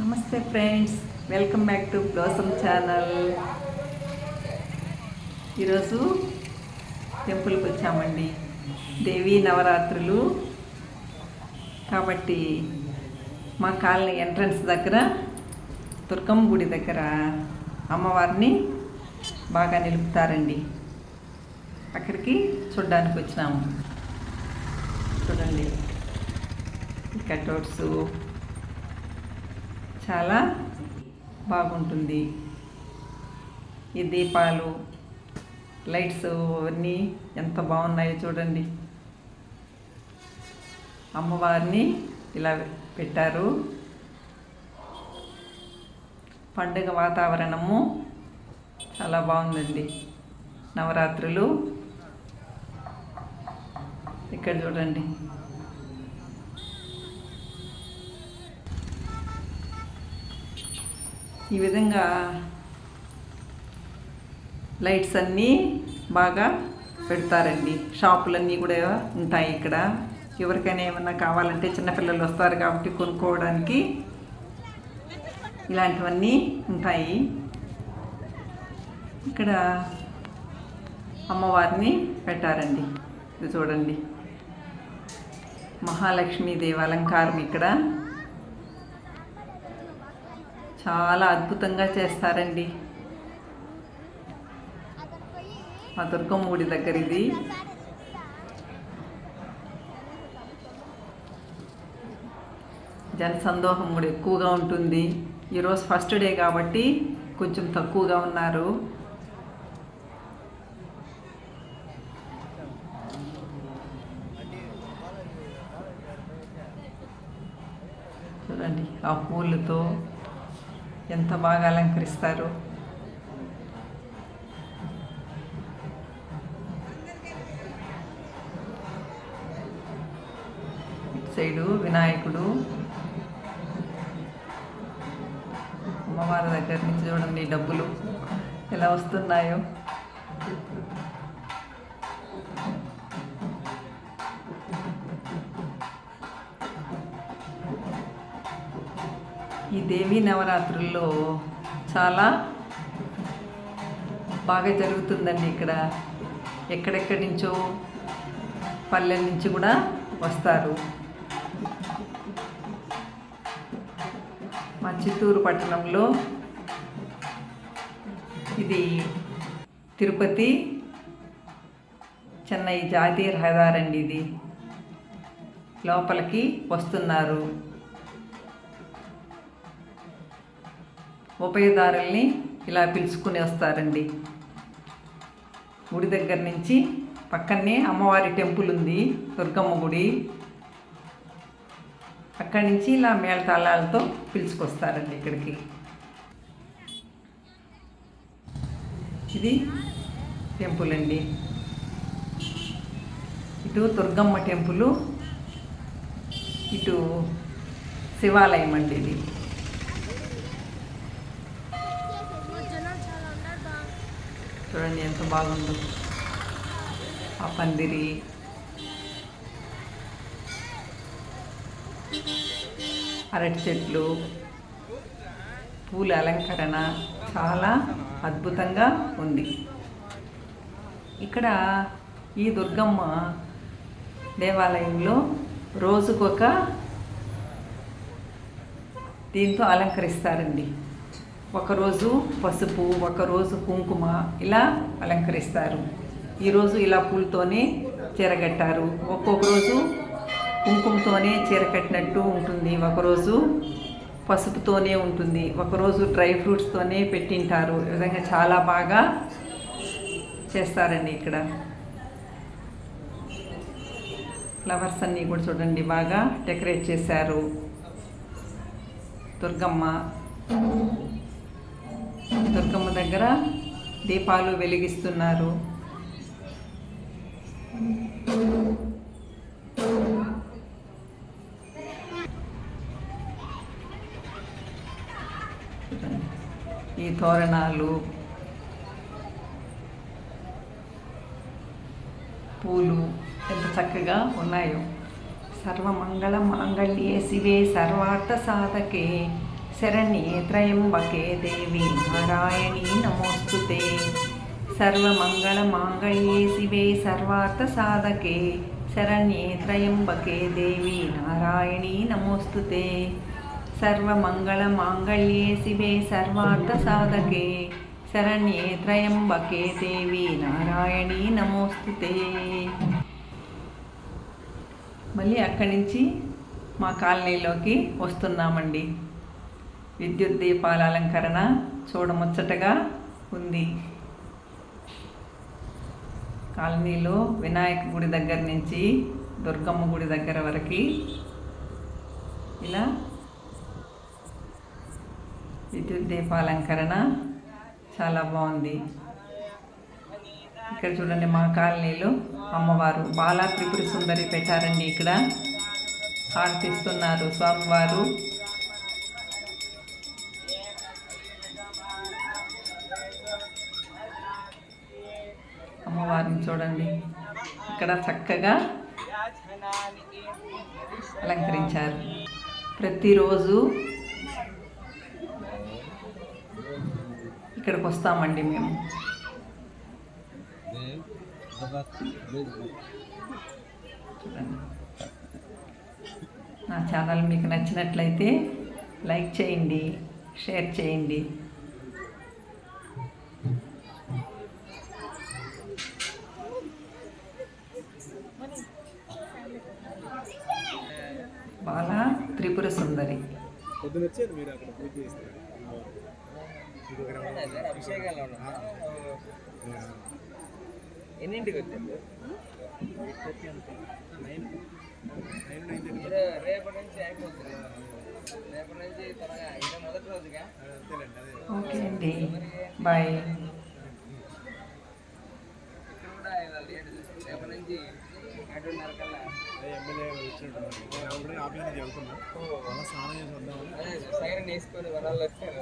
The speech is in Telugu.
నమస్తే friends welcome back to blossom channel. ఈరోజు టెంపుల్కి వచ్చామండి. దేవీ నవరాత్రులు. కాబట్టి మా కాలనీ ఎంట్రన్స్ దగ్గర దుర్గమ్మ గుడి దగ్గర అమ్మవారిని బాగా నిలుపుతారండి. అక్కడికి చూడ్డానికి వచ్చినాము. చూడండి. కటౌట్స్ చాలా బాగుంటుంది. ఈ దీపాలు లైట్స్ అవన్నీ ఎంత బాగున్నాయో చూడండి. అమ్మవారిని ఇలా పెట్టారు. పండుగ వాతావరణము చాలా బాగుందండి. నవరాత్రులు. ఇక్కడ చూడండి. ఈ విధంగా లైట్స్ అన్నీ బాగా పెడతారండి. షాపులన్నీ కూడా ఉంటాయి ఇక్కడ. ఎవరికైనా ఏమన్నా కావాలంటే చిన్నపిల్లలు వస్తారు కాబట్టి కొనుక్కోవడానికి ఇలాంటివన్నీ ఉంటాయి. ఇక్కడ అమ్మవారిని పెట్టారండి. ఇది చూడండి. మహాలక్ష్మీ దేవాలంకారం ఇక్కడ. చాలా అద్భుతంగా చేస్తారండి. మా దుర్గమ్మ గుడి దగ్గర ఇది. జనసందోహం కూడా ఎక్కువగా ఉంటుంది. ఈరోజు ఫస్ట్ డే కాబట్టి కొంచెం తక్కువగా ఉన్నారు. చూడండి ఆ పూలతో ఎంత బాగా అలంకరిస్తారు. ఇటు సైడు వినాయకుడు. అమ్మవారి దగ్గర నుంచి చూడండి డబ్బులు ఎలా వస్తున్నాయో. ఈ దేవీ నవరాత్రుల్లో చాలా బాగా జరుగుతుందండి ఇక్కడ. ఎక్కడెక్కడి నుంచో పల్లెల నుంచి కూడా వస్తారు. మా చిత్తూరు పట్టణంలో ఇది తిరుపతి చెన్నై జాతీయ రహదారి అండి ఇది. లోపలికి వస్తున్నారు. ఉభయదారుల్ని ఇలా పిలుచుకుని వస్తారండి. గుడి దగ్గర నుంచి పక్కనే అమ్మవారి టెంపుల్ ఉంది దుర్గమ్మ గుడి. అక్కడి నుంచి ఇలా మేళతాళాలతో పిలుచుకొస్తారండి ఇక్కడికి. ఇది టెంపుల్ అండి. ఇటు దుర్గమ్మ టెంపుల్ ఇటు శివాలయం అండి ఇది. చూడండి ఎంత బాగుందో. ఆ పందిరి. అరటి చెట్లు. పూల అలంకరణ చాలా అద్భుతంగా ఉంది. ఇక్కడ ఈ దుర్గమ్మ దేవాలయంలో రోజుకొక దీంతో అలంకరిస్తారండి. ఒకరోజు పసుపు ఒకరోజు కుంకుమ ఇలా అలంకరిస్తారు. ఈరోజు ఇలా పూలతోనే చీరగట్టారు ఒక్కొక్క రోజు కుంకుమతోనే చీర కట్టినట్టు ఉంటుంది. ఒకరోజు పసుపుతోనే ఉంటుంది. ఒకరోజు డ్రై ఫ్రూట్స్తోనే పెట్టింటారు. ఈ విధంగా చాలా బాగా చేస్తారండి ఇక్కడ. ఫ్లవర్స్ అన్నీ కూడా చూడండి బాగా డెకరేట్ చేశారు. దుర్గమ్మ దుర్గమ్మ దగ్గర దీపాలు వెలిగిస్తున్నారు. ఈ తోరణాలు పూలు ఎంత చక్కగా ఉన్నాయో. సర్వమంగళ మాంగళ్యే శివే సర్వార్థ సాధకే శరణ్యే త్రయంబకే దేవి నారాయణీ నమోస్తుతే సర్వమంగళమాంగళ్యే శివే సర్వార్థసాధకే శరణ్యే త్రయంబకే దేవి నారాయణీ నమోస్తుతే సర్వమంగళమాంగళ్యే శివే సర్వార్థసాధకే శరణ్యే త్రయంబకే దేవి నారాయణీ నమోస్తుతే మళ్ళీ అక్కడి నుంచి మా కాలనీలోకి వస్తున్నామండి. విద్యుత్ దీపాల అలంకరణ చూడముచ్చటగా ఉంది. కాలనీలో వినాయక గుడి దగ్గర నుంచి దుర్గమ్మ గుడి దగ్గర వరకు ఇలా విద్యుత్ దీపాలంకరణ చాలా బాగుంది. ఇక్కడ చూడండి మా కాలనీలో అమ్మవారు బాలా త్రిపుర సుందరి పెట్టారండి ఇక్కడ. ఆర్తిస్తున్నారు స్వామివారు. అమ్మవారిని చూడండి. ఇక్కడ చక్కగా అలంకరించారు. ప్రతిరోజు ఇక్కడికి వస్తామండి మేము. చూడండి నా ఛానల్ మీకు నచ్చినట్లయితే లైక్ చేయండి షేర్ చేయండి బాలా త్రిపుర సుందరి పొద్దున వచ్చారు మీరు అక్కడ పూజ చేస్తారు ఇది ఒక రకం. అభిషేకాలు ఉన్నా ఎన్నింటికి వచ్చింది రేపటి నుంచి అయిపోతుంది రేపటి నుంచి త్వరగా. ఇదే మొదటి రోజుగా. ఓకే అండి. బాయ్ ఇక్కడ కూడా ఇలా లేట్ రేపటి నుంచి ఏడున్నర కల్లా అదే వచ్చినట్టున్నారు నేను ఆఫీస్ నుంచి వెళ్తున్నా అలా స్నానం చేసి వద్దామని. సైరన్ వేసుకొని వరాలు వచ్చారు.